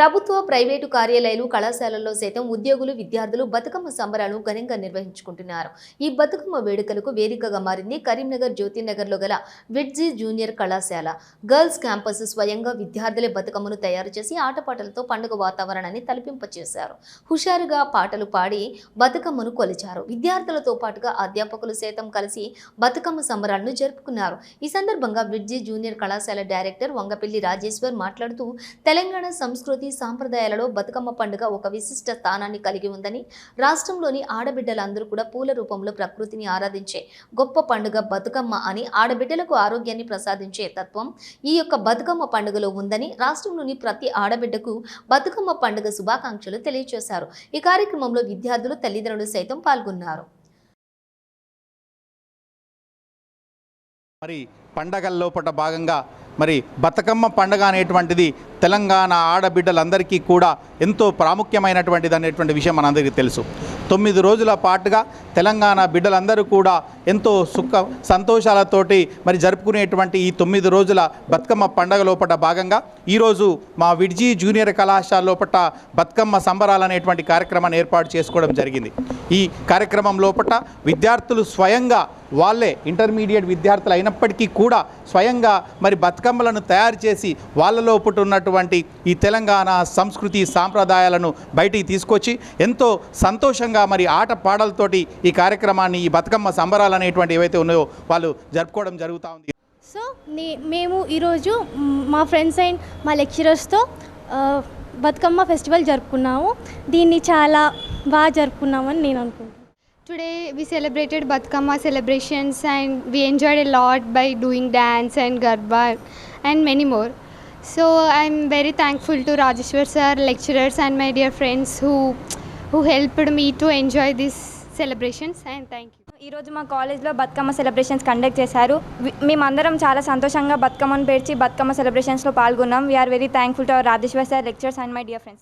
ప్రభుత్వ ప్రైవేటు కార్యాలయాలు కళాశాలల్లో సైతం ఉద్యోగులు విద్యార్థులు బతుకమ్మ సంబరాలను ఘనంగా నిర్వహించుకుంటున్నారు. ఈ బతుకమ్మ వేడుకలకు వేదికగా మారింది కరీంనగర్ జ్యోతినగర్లో గల విడ్జీ జూనియర్ కళాశాల. గర్ల్స్ క్యాంపస్ స్వయంగా విద్యార్థులే బతుకమ్మను తయారు చేసి ఆటపాటలతో పండుగ వాతావరణాన్ని తలపింపచేశారు. హుషారుగా పాటలు పాడి బతుకమ్మను కొలిచారు. విద్యార్థులతో పాటుగా అధ్యాపకులు సైతం కలిసి బతుకమ్మ సంబరాలను జరుపుకున్నారు. ఈ సందర్భంగా విడ్జీ జూనియర్ కళాశాల డైరెక్టర్ వంగపల్లి రాజేశ్వర్ మాట్లాడుతూ తెలంగాణ సంస్కృతి సాంప్రదాయాలలో బతుకమ్మ పండుగ ఒక విశిష్ట స్థానాన్ని కలిగి ఉందని రాష్ట్రంలోని ఆడబిడ్డలందరూ కూడా పూల రూపంలో ప్రకృతిని ఆరాధించే గొప్ప పండుగ బతుకమ్మ అని ఆడబిడ్డలకు ఆరోగ్యాన్ని ప్రసాదించే తత్వం ఈ యొక్క బతుకమ్మ పండుగలో ఉందని రాష్ట్రంలోని ప్రతి ఆడబిడ్డకు బతుకమ్మ పండుగ శుభాకాంక్షలు తెలియజేశారు ఈ కార్యక్రమంలో విద్యార్థులు తల్లిదండ్రులు సైతం పాల్గొన్నారు. మరి పండగల లోపల భాగంగా మరి బతుకమ్మ పండగ అనేటువంటిది తెలంగాణ ఆడబిడ్డలందరికీ కూడా ఎంతో ప్రాముఖ్యమైనటువంటిది అనేటువంటి విషయం మనందరికీ తెలుసు. తొమ్మిది రోజుల పాటుగా తెలంగాణ బిడ్డలందరూ కూడా ఎంతో సుఖ సంతోషాలతోటి మరి జరుపుకునేటువంటి ఈ తొమ్మిది రోజుల బతుకమ్మ పండగ లోపల భాగంగా ఈరోజు మా విడ్జీ జూనియర్ కళాశాల లోపల బతుకమ్మ సంబరాలు అనేటువంటి కార్యక్రమాన్ని ఏర్పాటు చేసుకోవడం జరిగింది. ఈ కార్యక్రమం లోపల విద్యార్థులు స్వయంగా వాళ్ళే ఇంటర్మీడియట్ విద్యార్థులు అయినప్పటికీ కూడా స్వయంగా మరి బతుకమ్మలను తయారు చేసి వాళ్ళలో ఉన్నటువంటి ఈ తెలంగాణ సంస్కృతి సాంప్రదాయాలను బయటికి తీసుకొచ్చి ఎంతో సంతోషంగా మరి ఆట పాటలతోటి ఈ కార్యక్రమాన్ని ఈ బతుకమ్మ సంబరాలు అనేటువంటి ఏవైతే ఉన్నాయో వాళ్ళు జరుపుకోవడం జరుగుతూ ఉంది. సో నే మేము ఈరోజు మ్, మా ఫ్రెండ్స్ అండ్ మా లెక్చరర్స్తో బతుకమ్మ ఫెస్టివల్ జరుపుకున్నాము. దీన్ని చాలా బాగా జరుపుకున్నామని నేను అనుకుంటున్నాను Today we celebrated Batkama celebrations and we enjoyed a lot by doing dance and garba and many more. So I'm very thankful to Rajeshwar sir lecturers and my dear friends who who helped me to enjoy this celebrations and thank you ఈరోజు మా కాలేజ్లో Bathukamma celebrations conduct చేశారు మేమందరం చాలా సంతోషంగా బతుకమ్మను పేర్చి బతుకమ్మ సెలబ్రేషన్స్లో పాల్గొన్నాం we're very thankful to our Rajeshwar sir lectures and my dear friends